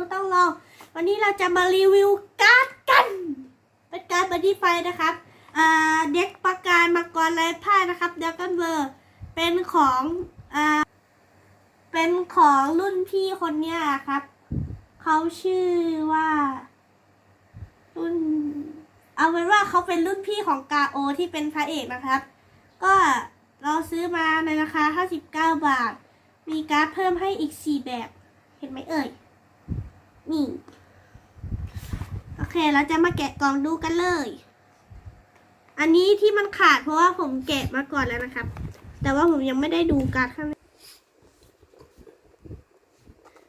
ไม่ต้องรอวันนี้เราจะมารีวิวการ์ดกัน เป็นการ์ดบัดดี้ไฟนะครับอ่าเด็กประการมังกรไร้พ่านะครับเดกันเวอร์เป็นของอ่าเป็นของรุ่นพี่คนเนี้ยครับ เขาชื่อว่า รุ่น เอาเป็นว่าเขาเป็นรุ่นพี่ของกาโอที่เป็นพระเอกนะครับ ก็เราซื้อมาในราคา 59 บาท มีการ์ดเพิ่มให้อีก 4 แบบ เห็นไหมเอ่ย นี่ โอ เคเราจะมาแกะกล่องดูกันเลย อันนี้ที่มันขาดเพราะว่าผมแกะมาก่อนแล้วนะครับ แต่ว่าผมยังไม่ได้ดูการ์ดข้างใน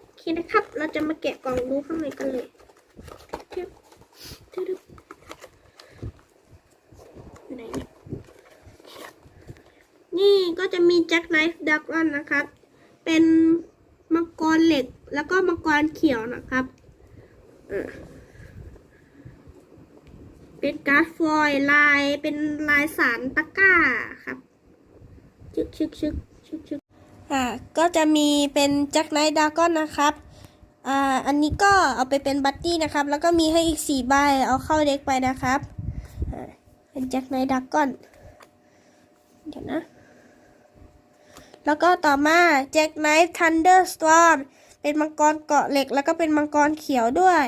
โอเคนะครับ เราจะมาแกะกล่องดูข้างในกันเลยนี่ก็จะมีแจ็คไนฟ์ดักรันนะครับ เป็นมังกรเหล็กแล้วก็มังกรเขียวนะครับ เออ เป็นการ์ดฟอยล์ลายเป็นลายสารตะกร้าครับ ชึกชึกชึกชึกชึกอ่าก็จะมีเป็นแจ็คไนท์ดาก้อนนะครับอ่าอันนี้ก็เอาไปเป็นบัตตี้นะครับ แล้วก็มีให้อีกสี่ใบเอาเข้าเด็กไปนะครับอ่าเป็นแจ็คไนท์ดาก้อนเดี๋ยวนะ แล้วก็ต่อมาแจ็คไนท์ทันเดอร์สตอร์มเป็นมังกรเกาะเหล็ก แล้วก็เป็นมังกรเขียวด้วย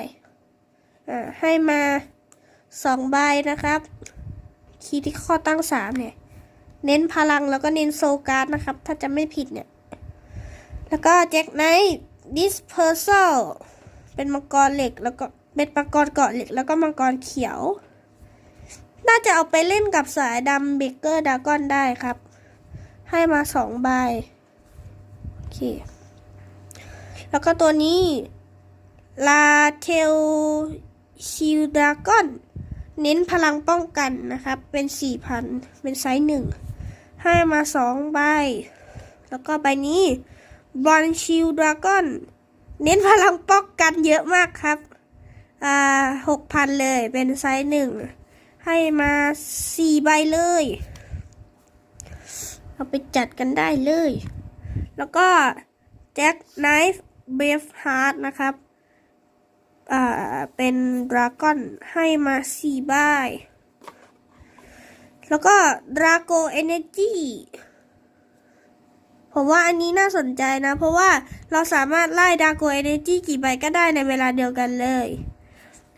อ่าให้มา สองใบนะครับ คีย์ที่ข้อตั้งสามเนี่ย เน้นพลังแล้วก็เน้นโซการ์ดนะครับ ถ้าจะไม่ผิดเนี่ย แล้วก็แจ็คไนท์ดิสเพอร์ซลเป็นมังกรเหล็กแล้วก็เป็นมังกรเกาะเหล็กแล้วก็มังกรเขียว น่าจะเอาไปเล่นกับสายดำเบเกอร์ดากอนได้ครับ ให้มาสองใบ โอเค แล้วก็ตัวนี้ลาเทลชิลดากอน เน้นพลังป้องกันนะครับ เป็นสี่พันเป็นไซส์หนึ่งให้มาสองใบ แล้วก็ใบนี้บอลชิลดรากอนเน้นพลังป้องกันเยอะมากครับ อ่าหกพันเลยเป็นไซส์หนึ่งให้มาสี่ใบเลย เอาไปจัดกันได้เลย แล้วก็แจ็คไนฟ์เบฟฮาร์ดนะครับ อ่า เป็นดราก้อนให้มาสี่ใบ แล้วก็ดราโกเอเนจีผมว่าอันนี้น่าสนใจนะ เพราะว่าเราสามารถไล่ดราโกเอเนจีกี่ใบก็ได้ในเวลาเดียวกันเลย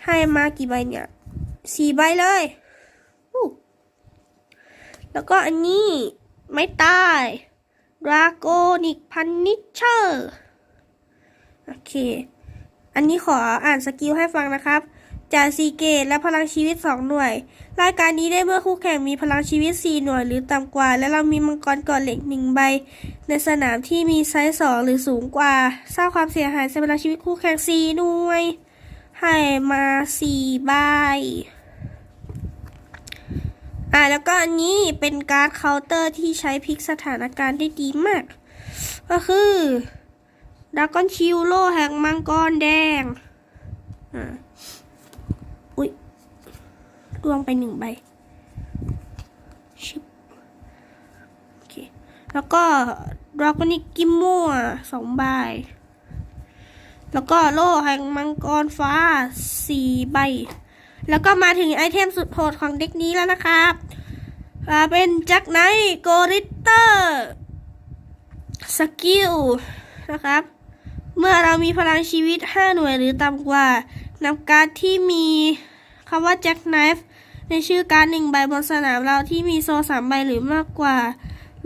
ให้มากี่ใบเนี่ยสี่ใบเลย แล้วก็อันนี้ไม่ตายดราโกนิกพันนิชเชอร์ โอเค อันนี้ขออ่านสกิลให้ฟังนะครับ จากซีเกตและพลังชีวิต 2 หน่วย รายการนี้ได้เมื่อคู่แข่งมีพลังชีวิต 4 หน่วยหรือต่ำกว่า และเรามีมังกรเกาะเหล็ก 1 ใบ ในสนามที่มีไซส์ 2 หรือสูงกว่า สร้างความเสียหายใส่พลังชีวิตคู่แข่ง 4 หน่วย ให้มา 4 ใบอ่าแล้วก็อันนี้เป็นการ์ดเคาน์เตอร์ที่ใช้พลิกสถานการณ์ได้ดีมาก ก็คือ ดากอนชิวโลแห่งมังกรแดง อ่า อุ้ยรวงไปหนึ่งใบ ชิบโอเค แล้วก็ดราก้อนิกกิมมัวสองใบ แล้วก็โล่แห่งมังกรฟ้าสี่ใบ แล้วก็มาถึงไอเทมสุดโหดของเด็กนี้แล้วนะครับอ่าเป็นจักไนโกริตเตอร์ สกิลนะครับ เมื่อเรามีพลังชีวิต 5 หน่วยหรือต่ำกว่านำการดที่มีคำว่าแจ็คไนฟ์ในชื่อการ์ดหนึ่งใบบนสนามเราที่มีโซสามใบหรือมากกว่า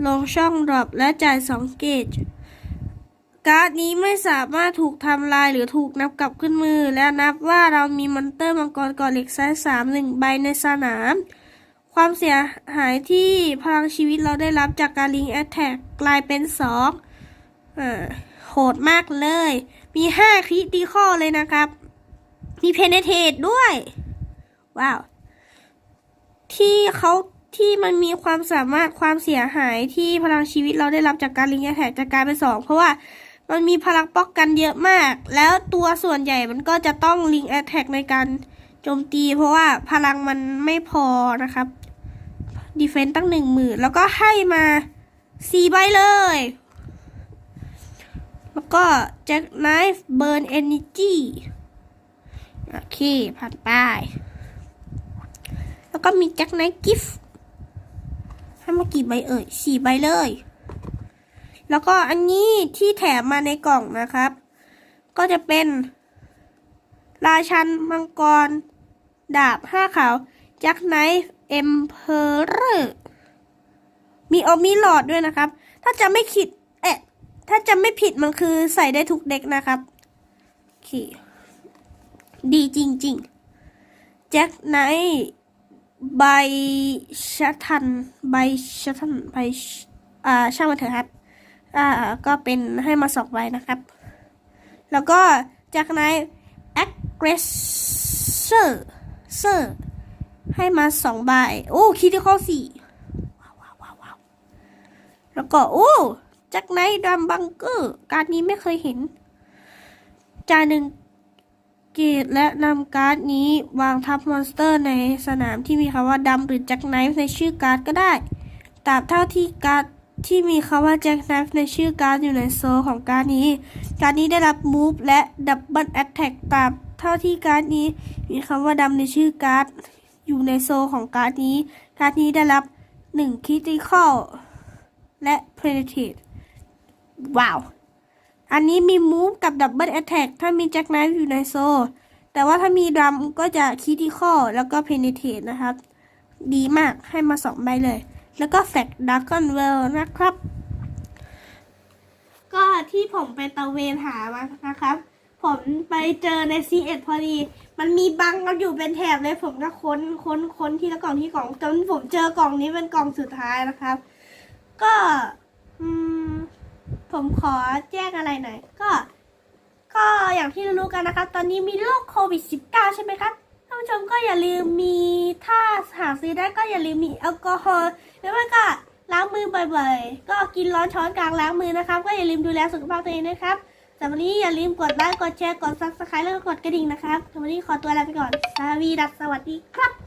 ลงช่องดรอปและจ่าย 2 เกจ การ์ดนี้ไม่สามารถถูกทำลายหรือถูกนับกลับขึ้นมือ และนับว่าเรามีมอนเตอร์มังกรก่อเหล็กไซส์สามหนึ่งใบในสนาม ความเสียหายที่พลังชีวิตเราได้รับจากการลิงแอตแทกกลายเป็นสองอ่า โหดมากเลย มีห้าคริติคอเลยนะครับ มีเพเนเทตด้วย ว้าว ที่เขาที่มันมีความสามารถความเสียหายที่พลังชีวิตเราได้รับจากการลิงแอตแทกจะกลายเป็นสองเพราะว่ามันมีพลังป้องกันเยอะมาก แล้วตัวส่วนใหญ่มันก็จะต้องลิงแอตแทกในการโจมตี เพราะว่าพลังมันไม่พอนะครับดีเฟนต์ตั้งหนึ่งหมื่นแล้วก็ให้มาสี่ใบเลย ก็แจ็คไนฟ์เบิร์นเอเนจีโอเคผ่านไป แล้วก็มีแจ็คไนท์กิฟต์ให้มากี่ใบเอ่ยสี่ใบเลย แล้วก็อันนี้ที่แถมมาในกล่องนะครับ ก็จะเป็น ราชันมังกร ดาบห้าขาวแจ็คไนท์เอ็มเพอร์มีออมิลอดด้วยนะครับ ถ้าจะไม่ผิด ถ้าจะไม่ผิดมันคือใส่ได้ทุกเด็กนะครับโอเคดีจริงๆ แจ็คไนท์ใบชัทันใบชัทันใบอ่าช่างมันเถอะครับ อ่าก็เป็นให้มาสองใบนะครับ แล้วก็แจ็คไนท์ aggressor เซอร์ให้มาสองใบ โอ้คิดที่ข้อสี่ว้าวว้าวว้าวแล้วก็ โอ้ แจ็คไนท์ดัมบังเกอร์ การนี้ไม่เคยเห็น จานหนึ่งเกตและนำการ์ดนี้วางทับมอนสเตอร์ในสนามที่มีคำว่าดัมหรือแจ็คไนท์ในชื่อการ์ดก็ได้ตราบเท่าที่การ์ดที่มีคำว่าแจ็คไนท์ในชื่อการ์ดอยู่ในโซลของการ์ดนี้ การ์ดนี้ได้รับมูฟและดับเบิลแอตแทกตราบเท่าที่การ์ดนี้มีคำว่าดำในชื่อการ์ดอยู่ในโซลของการ์ดนี้ การ์ดนี้ได้รับ1 critical และ penetrate ว้าว อันนี้มี move กับ double attack ถ้ามี jack knife อยู่ในโซลแต่ว่าถ้ามีดรัมก็จะ critical แล้วก็ penetrate นะครับ ดีมากให้มาสองใบเลย แล้วก็ flag dragon well นะครับ ก็ที่ผมไปตะเวนหามานะครับ ผมไปเจอใน C1 พอดี มันมีบังกันอยู่เป็นแถบเลยผมก็ค้นค้นค้นที่ละกล่องที่กล่องจนผมเจอกล่องนี้เป็นกล่องสุดท้ายนะครับ ก็ อืม ผมขอแจ้งอะไรหน่อย ก็ ก็อย่างที่รู้กันนะครับ ตอนนี้มีโรคโควิด -19 ใช่ไหมครับท่านผู้ชมก็อย่าลืมมีถ้าหาซื้อได้ก็อย่าลืมมีแอลกอฮอล์แล้วก็ล้างมือบ่อยๆ ก็กินร้อนช้อนกลางล้างมือนะครับ ก็อย่าลืมดูแลสุขภาพตัวเองนะครับสำหรับวันนี้อย่าลืมกดไลค์กดแชร์กดซับสไครต์แล้วก็กดกระดิ่งนะครับสำหรับวันนี้ขอตัวลาไปก่อนสวีดัสสวัสดีครับ